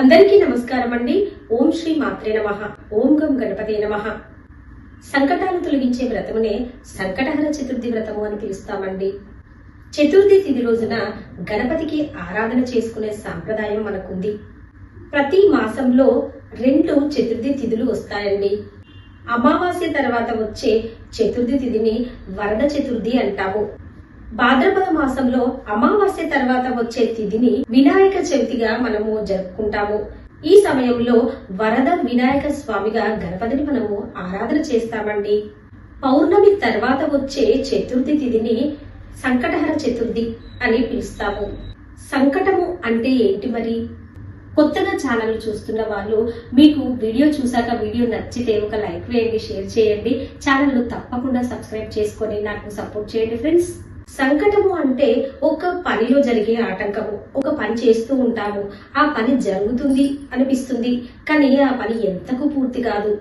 అందరికీ నమస్కారం అండి. ఓం శ్రీ మాత్రే నమ. ఓం గం గణపతే నమ. సంకటాలు తొలగించే వ్రతమునే సంకటహర చతుర్థి వ్రతము అని పిలుస్తామండి. చతుర్థి తిథి రోజున గణపతికి ఆరాధన చేసుకునే సాంప్రదాయం మనకుంది. ప్రతి మాసంలో రెండు చతుర్థి తిథులు వస్తాయండి. అమావాస్య తర్వాత వచ్చే చతుర్థి తిథిని వరద చతుర్థి అంటాము. భాద్రపద మాసంలో అమావాస్య తర్వాత వచ్చే తిథిని వినాయక చవితిగా మనము జరుపుకుంటాము. ఈ సమయంలో వరద వినాయక స్వామిగా గణపతిని మనము ఆరాధన చేస్తామండి. పౌర్ణమి తర్వాత వచ్చే చతుర్థి తిథిని సంకటహర చతుర్థి అని పిలుస్తాము. సంకటము అంటే ఏంటి మరి? కొత్తగా ఛానల్ చూస్తున్న వాళ్ళు మీకు వీడియో చూసాక వీడియో నచ్చితే ఒక లైక్ వేయండి షేర్ చేయండి. ఛానల్ను తప్పకుండా సబ్స్క్రైబ్ చేసుకొని నాకు సపోర్ట్ చేయండి ఫ్రెండ్స్. సంకటము అంటే ఒక పనిలో జరిగే ఆటంకము. ఒక పని చేస్తూ ఉంటాము. ఆ పని జరుగుతుంది అనిపిస్తుంది. కానీ ఆ పని ఎంతకు పూర్తి కాదు.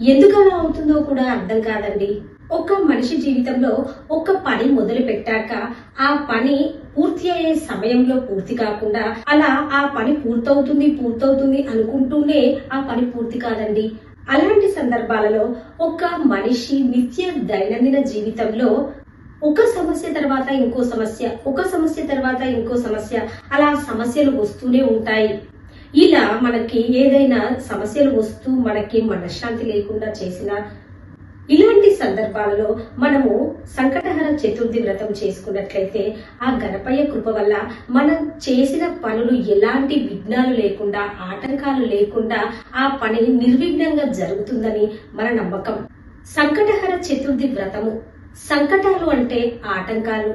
ఎందుకు అలా అవుతుందో కూడా అర్థం కాదండి. ఒక మనిషి జీవితంలో ఒక పని మొదలు పెట్టాక ఆ పని పూర్తి అయ్యే సమయంలో పూర్తి కాకుండా అలా ఆ పని పూర్తవుతుంది పూర్తవుతుంది అనుకుంటూనే ఆ పని పూర్తి కాదండి. అలాంటి సందర్భాలలో ఒక మనిషి నిత్య దైనందిన జీవితంలో ఒక సమస్య తర్వాత ఇంకో సమస్య ఒక సమస్య తర్వాత ఇంకో సమస్య అలా సమస్యలు వస్తూనే ఉంటాయి. ఇలా మనకి ఏదైనా సమస్యలు వస్తూ మనకి మనశ్శాంతి లేకుండా చేసిన ఇలాంటి సందర్భాలలో మనము సంకటహర చతుర్థి వ్రతం చేసుకున్నట్లయితే ఆ గణపయ్య కృప వల్ల మనం చేసిన పనులు ఎలాంటి విఘ్నాలు లేకుండా ఆటంకాలు లేకుండా ఆ పని నిర్విఘ్నంగా జరుగుతుందని మన నమ్మకం. సంకటహర చతుర్థి వ్రతము సంకటాలు అంటే ఆటంకాలు.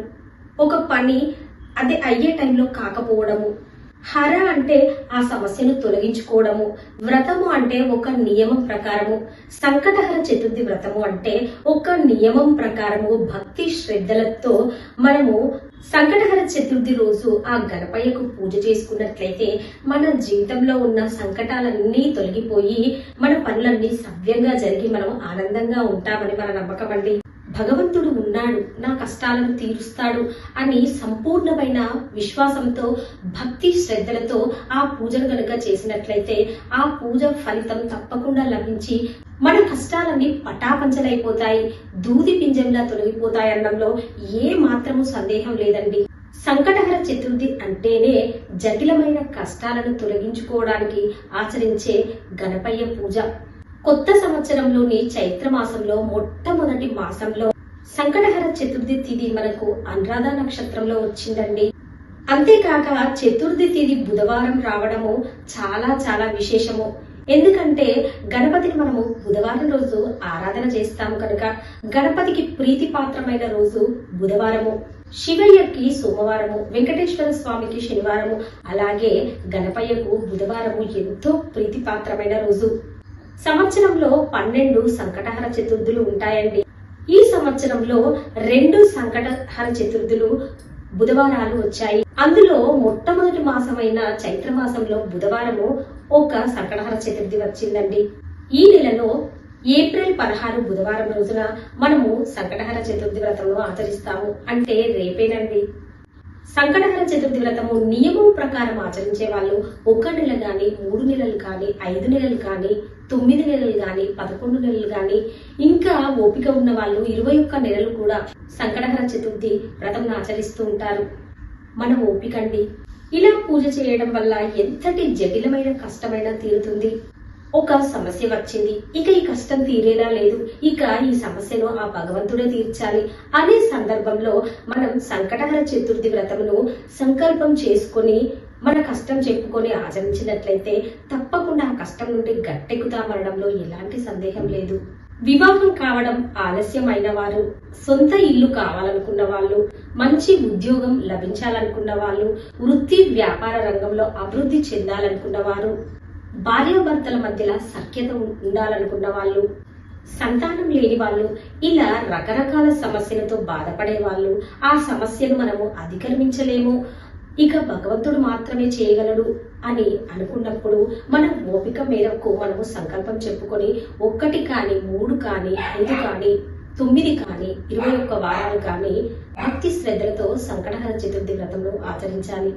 ఒక పని అది అయ్యే టైంలో కాకపోవడము. హర అంటే ఆ సమస్యను తొలగించుకోవడము. వ్రతము అంటే ఒక నియమం ప్రకారము. సంకటహర చతుర్థి వ్రతము అంటే ఒక నియమం ప్రకారము. భక్తి శ్రద్ధలతో మనము సంకటహర చతుర్థి రోజు ఆ గణపయ్యకు పూజ చేసుకున్నట్లయితే మన జీవితంలో ఉన్న సంకటాలన్నీ తొలగిపోయి మన పనులన్నీ సవ్యంగా జరిగి మనం ఆనందంగా ఉంటామని మన నమ్మకం అండి భగవంతుడు ఉన్నాడు నా కష్టాలను తీరుస్తాడు అని సంపూర్ణమైన విశ్వాసంతో భక్తి శ్రద్ధలతో ఆ పూజను గనుక చేసినట్లయితే ఆ పూజ ఫలితం తప్పకుండా లభించి మన కష్టాలన్నీ పటాపంచలైపోతాయి దూది పింజంలా తొలగిపోతాయి అన్నంలో ఏ మాత్రము సందేహం లేదండి. సంకటహర చతుర్థి అంటేనే జటిలమైన కష్టాలను తొలగించుకోవడానికి ఆచరించే గణపయ్య పూజ. కొత్త సంవత్సరంలోని చైత్ర మాసంలో మొట్టమొదటి మాసంలో సంకటహర చతుర్థి తిథి మనకు అనురాధ నక్షత్రంలో వచ్చిందండి. అంతేకాక చతుర్థి తిథి బుధవారం రావడము చాలా చాలా విశేషము. ఎందుకంటే గణపతిని మనము బుధవారం రోజు ఆరాధన చేస్తాము కనుక గణపతికి ప్రీతిపాత్రమైన రోజు బుధవారము. శివయ్యకి సోమవారము వెంకటేశ్వర స్వామికి శనివారము అలాగే గణపయ్యకు బుధవారము ఎంతో ప్రీతిపాత్రమైన రోజు. సంవత్సరంలో పన్నెండు సంకటహర చతుర్థులు ఉంటాయండి. ఈ సంవత్సరంలో రెండు సంకటహర చతుర్థులు బుధవారాలు వచ్చాయి. అందులో మొట్టమొదటి మాసమైన చైత్ర మాసంలో బుధవారము ఒక సంకటహర చతుర్థి వచ్చిందండి. ఈ నెలలో ఏప్రిల్ పదహారు బుధవారం రోజున మనము సంకటహర చతుర్థి వ్రతము ఆచరిస్తాము. అంటే రేపేనండి. సంకటహర చతుర్థి వ్రతము నియమం ప్రకారం ఆచరించే వాళ్ళు ఒక నెల కానీ మూడు నెలలు కానీ ఐదు నెలలు కానీ తొమ్మిది నెలలు గాని పదకొండు నెలలు గాని ఇంకా ఓపిక ఉన్న వాళ్ళు ఇరవై ఒక్క నెలలు కూడా సంకటహర చతుర్థి వ్రతం ఆచరిస్తూ ఉంటారు. మన ఓపిక అండి. ఇలా పూజ చేయడం వల్ల ఎంతటి జటిలమైన కష్టమైన తీరుతుంది. ఒక సమస్య వచ్చింది. ఇక ఈ కష్టం తీరేలా లేదు. ఇక ఈ సమస్యను ఆ భగవంతుడే తీర్చాలి. అనే సందర్భంలో మనం సంకటహర చతుర్థి వ్రతమును సంకల్పం చేసుకొని మన కష్టం చెప్పుకొని ఆచరించినట్లయితే తప్పకుండా ఆ కష్టం నుండి గట్టెక్కుతామనడంలో ఎలాంటి సందేహం లేదు. వివాహం కావడం ఆలస్యం వారు సొంత ఇల్లు కావాలనుకున్న వాళ్ళు మంచి ఉద్యోగం లభించాలనుకున్న వాళ్ళు వృత్తి వ్యాపార రంగంలో అభివృద్ధి చెందాలనుకున్న వారు భార్యాభర్తల మధ్యలో సఖ్యత ఉండాలనుకున్న వాళ్ళు సంతానం లేని వాళ్ళు ఇలా రకరకాల సమస్యలతో బాధపడే వాళ్ళు ఆ సమస్యను మనము అధిగమించలేము. ఇక భగవంతుడు మాత్రమే చేయగలడు అని అనుకున్నప్పుడు మన ఓపిక మేరకు మనము సంకల్పం చెప్పుకొని ఒక్కటి కానీ మూడు కానీ ఐదు కానీ తొమ్మిది కానీ ఇరవై ఒక్క వారాలు కానీ భక్తి శ్రద్ధలతో సంకటహర చతుర్థి వ్రతంలో ఆచరించాలి.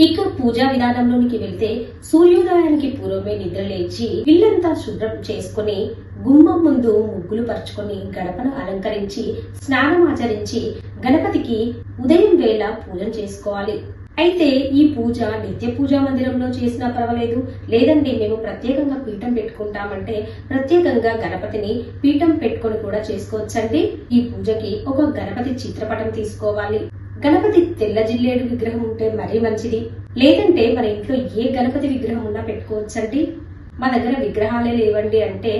ఇక పూజా విధానంలోనికి వెళ్తే సూర్యోదయానికి పూర్వమే నిద్ర లేచి ఇల్లంతా శుభ్రం చేసుకుని గుమ్మం ముందు ముగ్గులు పరుచుకొని గడపను అలంకరించి స్నానం ఆచరించి గణపతికి ఉదయం వేళ పూజలు చేసుకోవాలి. అయితే ఈ పూజ నిత్య పూజా మందిరంలో చేసినా పర్వాలేదు. లేదండి మేము ప్రత్యేకంగా పీఠం పెట్టుకుంటామంటే ప్రత్యేకంగా గణపతిని పీఠం పెట్టుకొని కూడా చేసుకోవచ్చండి. ఈ పూజకి ఒక గణపతి చిత్రపటం తీసుకోవాలి. గణపతి తెల్ల జిల్లేడు విగ్రహం ఉంటే మరీ మంచిది. లేదంటే మన ఇంట్లో ఏ గణపతి విగ్రహం ఉన్నా పెట్టుకోవచ్చండి. మా దగ్గర విగ్రహాలే లేవండి అంటే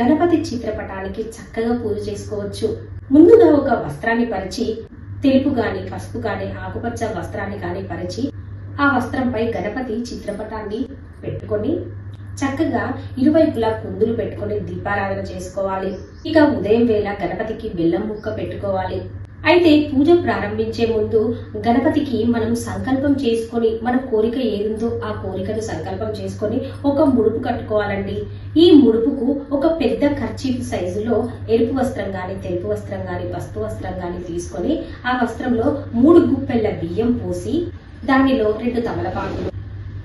గణపతి చిత్రపటానికి చక్కగా పూజ చేసుకోవచ్చు. ముందుగా ఒక వస్త్రాన్ని పరిచి తెలుపు గాని పసుపు గాని ఆకుపచ్చ వస్త్రాన్ని గాని పరిచి ఆ వస్త్రంపై గణపతి చిత్రపటాన్ని పెట్టుకొని చక్కగా ఇరువైపులా కుందులు పెట్టుకొని దీపారాధన చేసుకోవాలి. ఇక ఉదయం వేళ గణపతికి బెల్లం ముక్క పెట్టుకోవాలి. అయితే పూజ ప్రారంభించే ముందు గణపతికి మనం సంకల్పం చేసుకొని మన కోరిక ఏదుందో ఆ కోరికను సంకల్పం చేసుకొని ఒక ముడుపు కట్టుకోవాలండి. ఈ ముడుపుకు ఒక పెద్ద ఖర్చీఫ్ సైజులో ఎరుపు వస్త్రం కానీ తెలుపు వస్త్రం కానీ పసుపు వస్త్రం కానీ తీసుకొని ఆ వస్త్రంలో మూడు గుప్పెళ్ళ బియ్యం పోసి దానిలో రెండు తమలపాకులు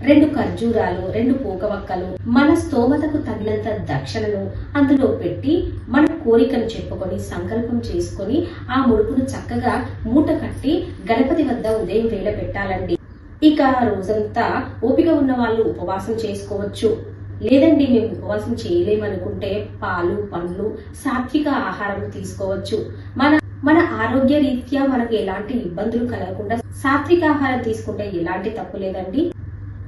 రెండు ఖర్జూరాలు రెండు పూకవక్కలు మన స్తోమతకు తగినంత దక్షిణను అందులో పెట్టి మన కోరికను చెప్పుకొని సంకల్పం చేసుకొని ఆ ముడుపును చక్కగా మూట కట్టి గణపతి వద్ద ఉదయం వేళ పెట్టాలండి. ఇక రోజంతా ఓపిక ఉన్న వాళ్ళు ఉపవాసం చేసుకోవచ్చు. లేదండి మేము ఉపవాసం చేయలేమనుకుంటే పాలు పండ్లు సాత్విక ఆహారం తీసుకోవచ్చు. మన మన ఆరోగ్య రీత్యా మనకు ఎలాంటి ఇబ్బందులు కలగకుండా సాత్విక ఆహారం తీసుకుంటే ఎలాంటి తప్పు లేదండి.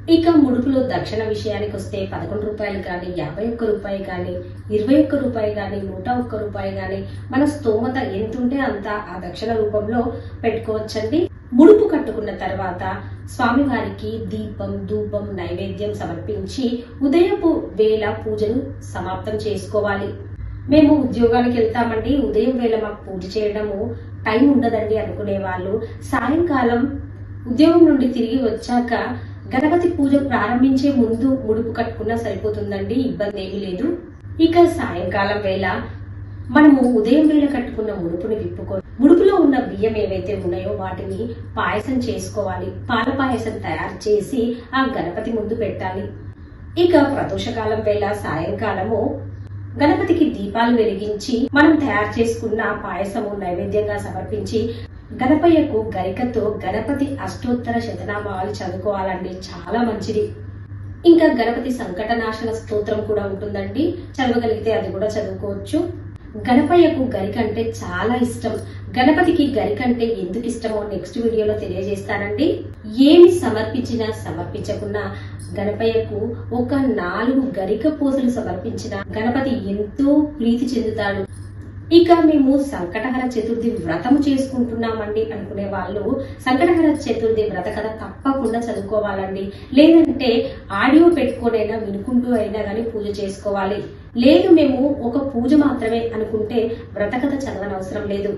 ఇక ముడుపులో దక్షిణ విషయానికి వస్తే పదకొండు రూపాయలు కానీ యాభై ఒక్క రూపాయి కానీ ఇరవై ఒక్క రూపాయి కానీ నూట ఒక్క రూపాయి కానీ మన స్తోమత ఎంత ఉంటే అంత ఆ దక్షిణ రూపంలో పెట్టుకోవచ్చండి. ముడుపు కట్టుకున్న తర్వాత స్వామివారికి దీపం ధూపం నైవేద్యం సమర్పించి ఉదయపు వేళ పూజను సమాప్తం చేసుకోవాలి. మేము ఉద్యోగానికి వెళ్తామండి. ఉదయం వేళ మాకు పూజ చేయడము టైం ఉండదండి అనుకునే వాళ్ళు. సాయంకాలం ఉద్యోగం నుండి తిరిగి వచ్చాక గణపతి పూజ ప్రారంభించే ముందు ముడుపు కట్టుకున్నా సరిపోతుందండి ఇబ్బంది ఏమీ లేదు. ఇక సాయంకాలం వేళ మనము ఉదయం వేళ కట్టుకున్న ముడుపుని విప్పుకొని ముడుపులో ఉన్న బియ్యం ఏవైతే ఉన్నాయో వాటిని పాయసం చేసుకోవాలి. పాల పాయసం తయారు చేసి ఆ గణపతి ముందు పెట్టాలి. ఇక ప్రదోషకాలం వేళ సాయంకాలము గణపతికి దీపాలు వెలిగించి మనం తయారు చేసుకున్న పాయసము నైవేద్యంగా సమర్పించి గణపయ్యకు గరికతో గణపతి అష్టోత్తర శతనామాలు చదువుకోవాలండి చాలా మంచిది. ఇంకా గణపతి సంకటనాశన స్తోత్రం కూడా ఉంటుందండి. చదవగలిగితే అది కూడా చదువుకోవచ్చు. గణపయ్యకు గరిక అంటే చాలా ఇష్టం. గణపతికి గరిక అంటే ఎందుకు ఇష్టమో నెక్స్ట్ వీడియోలో తెలియజేస్తానండి. ఏమి సమర్పించినా సమర్పించకున్నా గణపయ్యకు ఒక నాలుగు గరిక పూసలు సమర్పించిన గణపతి ఎంతో ప్రీతి చెందుతాడు. ఇక మేము సంకటహర చతుర్థి వ్రతం చేసుకుంటున్నామండి అనుకునే వాళ్ళు సంకటహర చతుర్థి వ్రత కథ తప్పకుండా చదువుకోవాలండి. లేదంటే ఆడియో పెట్టుకోనైనా వినుకుంటూ అయినా కానీ పూజ చేసుకోవాలి. లేదు మేము ఒక పూజ మాత్రమే అనుకుంటే వ్రత కథ చదవనవసరం లేదు.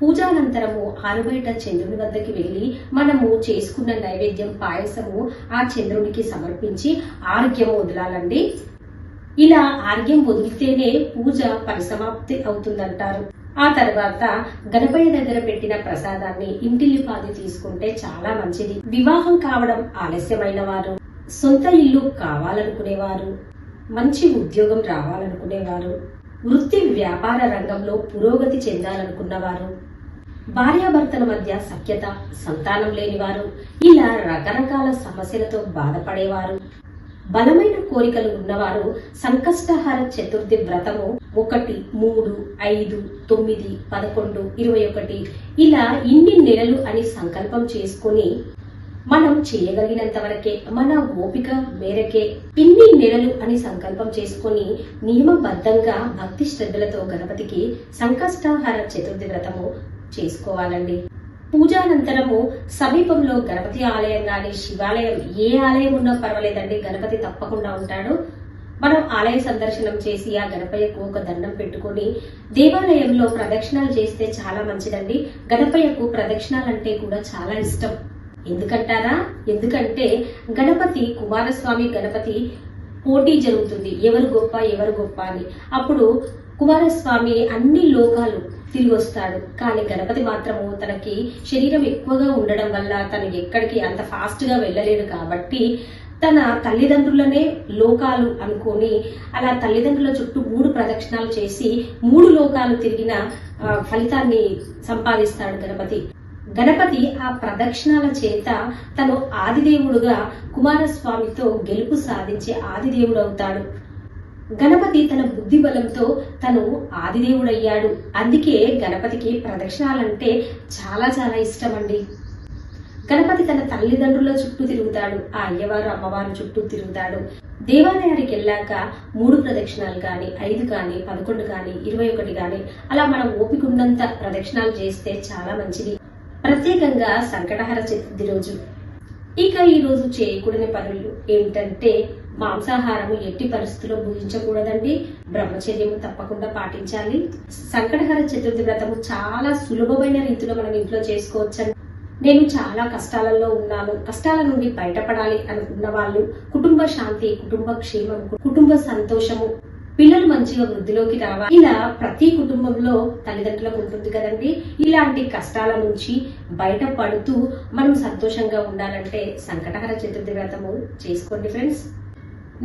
పూజానంతరము ఆరుబయట చంద్రుని వద్దకి వెళ్ళి మనము చేసుకున్న నైవేద్యం పాయసము ఆ చంద్రునికి సమర్పించి ఆరోగ్యం వదలాలండి. ఇలా ఆర్గ్యం వదిలితేనే పూజ పరిసమాప్తి అవుతుందంటారు. ఆ తర్వాత గణపయ్య దగ్గర పెట్టిన ప్రసాదాన్ని ఇంటిల్లిపాది తీసుకుంటే చాలా మంచిది. వివాహం కావడం ఆలస్యమైన వారు సొంత ఇల్లు కావాలనుకునేవారు. మంచి ఉద్యోగం రావాలనుకునేవారు. వృత్తి వ్యాపార రంగంలో పురోగతి చెందాలనుకున్నవారు. భార్యాభర్తల మధ్య సఖ్యత సంతానం లేనివారు. ఇలా రకరకాల సమస్యలతో బాధపడేవారు. బలమైన కోరికలు ఉన్నవారు సంకష్టహార చతుర్థి వ్రతము ఒకటి మూడు ఐదు తొమ్మిది పదకొండు ఇరవై ఒకటి. ఇలా ఇన్ని నెలలు అని సంకల్పం చేసుకొని మనం చేయగలిగినంత వరకే మన ఓపిక మేరకే ఇన్ని నెలలు అని సంకల్పం చేసుకొని నియమబద్ధంగా భక్తి శ్రద్ధలతో గణపతికి సంకష్టహార చతుర్థి వ్రతము చేసుకోవాలండి. పూజానంతరము సమీపంలో గణపతి ఆలయం కానీ శివాలయం ఏ ఆలయం ఉన్నా పర్వాలేదండి. గణపతి తప్పకుండా ఉంటాడు. మనం ఆలయ సందర్శనం చేసి ఆ గణపయ్యకు ఒక దండం పెట్టుకొని దేవాలయంలో ప్రదక్షిణాలు చేస్తే చాలా మంచిదండి. గణపయ్యకు ప్రదక్షిణాలంటే కూడా చాలా ఇష్టం. ఎందుకంటారా? ఎందుకంటే గణపతి కుమారస్వామి గణపతి పోటీ జరుగుతుంది. ఎవరు గొప్ప ఎవరు గొప్ప అని. అప్పుడు కుమారస్వామి అన్ని లోకాలు తిరిగి వస్తాడు. కానీ గణపతి మాత్రము తనకి శరీరం ఎక్కువగా ఉండడం వల్ల తను ఎక్కడికి అంత ఫాస్ట్గా వెళ్ళలేడు కాబట్టి తన తల్లిదండ్రులనే లోకాలు అనుకొని అలా తల్లిదండ్రుల చుట్టూ మూడు ప్రదక్షిణాలు చేసి మూడు లోకాలు తిరిగిన ఫలితాన్ని సంపాదిస్తాడు గణపతి. గణపతి ఆ ప్రదక్షిణాల చేత తను ఆదిదేవుడుగా కుమారస్వామితో గెలుపు సాధించే ఆదిదేవుడు అవుతాడు. గణపతి తన బుద్ధి బలంతో తను ఆదిదేవుడయ్యాడు. అందుకే గణపతికి ప్రదక్షిణాలంటే చాలా చాలా ఇష్టం అండి గణపతి తన తల్లిదండ్రుల చుట్టూ తిరుగుతాడు. ఆ అయ్యవారు అమ్మవారి చుట్టూ తిరుగుతాడు. దేవాలయానికి వెళ్ళాక మూడు ప్రదక్షిణాలు కానీ ఐదు కానీ పదకొండు కానీ ఇరవై ఒకటి కానీ అలా మనం ఓపిక ఉన్నంత ప్రదక్షిణాలు చేస్తే చాలా మంచిది. ప్రత్యేకంగా సంకటహర చతుర్థి రోజు. ఇక ఈ రోజు చేయకూడని పనులు ఏంటంటే మాంసాహారము ఎట్టి పరిస్థితుల్లో భుజించకూడదండి. బ్రహ్మచర్యము తప్పకుండా పాటించాలి. సంకటహర చతుర్థి వ్రతము చాలా సులభమైన రీతిలో మనం ఇంట్లో చేసుకోవచ్చండి. నేను చాలా కష్టాలలో ఉన్నాను. కష్టాల నుండి బయటపడాలి అనుకున్న వాళ్ళు కుటుంబ శాంతి కుటుంబ క్షేమం కుటుంబ సంతోషము పిల్లలు మంచిగా వృద్ధిలోకి రావాలి. ఇలా ప్రతి కుటుంబంలో తల్లిదండ్రులకు ఉంటుంది కదండి. ఇలాంటి కష్టాల నుంచి బయటపడుతూ మనం సంతోషంగా ఉండాలంటే సంకటహర చతుర్థి వ్రతము చేసుకోండి ఫ్రెండ్స్.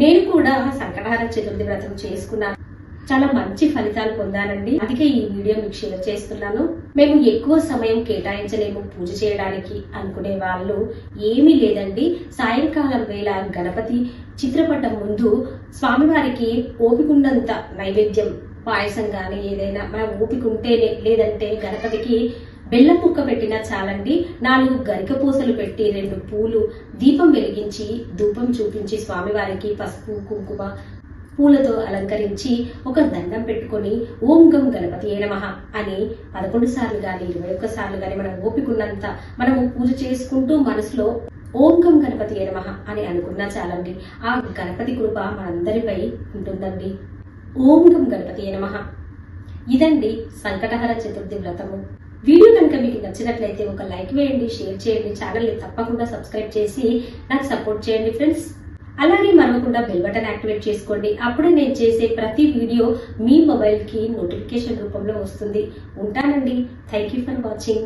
నేను కూడా సంకటహర చతుర్థి వ్రతం చేసుకున్నాను. చాలా మంచి ఫలితాలు పొందానండి. అందుకే ఈ వీడియో మీకు షేర్ చేస్తున్నాను. మేము ఎక్కువ సమయం కేటాయించలేము పూజ చేయడానికి అనుకునే వాళ్ళు ఏమీ లేదండి. సాయంకాలం వేళ గణపతి చిత్రపటం ముందు స్వామివారికి ఓపికండంత నైవేద్యం పాయసం కానీ ఏదైనా మనం ఓపిక ఉంటేనే లేదంటే గణపతికి బెల్లం ముక్క పెట్టినా చాలండి. నాలుగు గరిక పూసలు పెట్టి రెండు పూలు దీపం వెలిగించి ధూపం చూపించి స్వామివారికి పసుపు కుంకుమ పూలతో అలంకరించి ఒక దండం పెట్టుకొని ఓం గం గణపతి ఏ నమ అని పదకొండు సార్లు కానీ ఇరవై ఒక్క సార్లు కానీ మనం ఓపికన్నంత మనము పూజ చేసుకుంటూ మనసులో ఓం గం గణపతి ఏ నమ అని అనుకున్నా చాలండి. ఆ గణపతి కృప మనందరిపై ఉంటుందండి. ఓం గం గణపతి ఏ నమ. ఇదండి సంకటహర చతుర్థి వ్రతము. వీడియో కనుక మీకు నచ్చినట్లయితే ఒక లైక్ వేయండి షేర్ చేయండి ఛానల్ని తప్పకుండా సబ్స్క్రైబ్ చేసి నాకు సపోర్ట్ చేయండి ఫ్రెండ్స్ అలాగే మరవకుండా బెల్ బటన్ యాక్టివేట్ చేసుకోండి. అప్పుడే నేను చేసే ప్రతి వీడియో మీ మొబైల్కి నోటిఫికేషన్ రూపంలో వస్తుంది. ఉంటానండి. Thank you for watching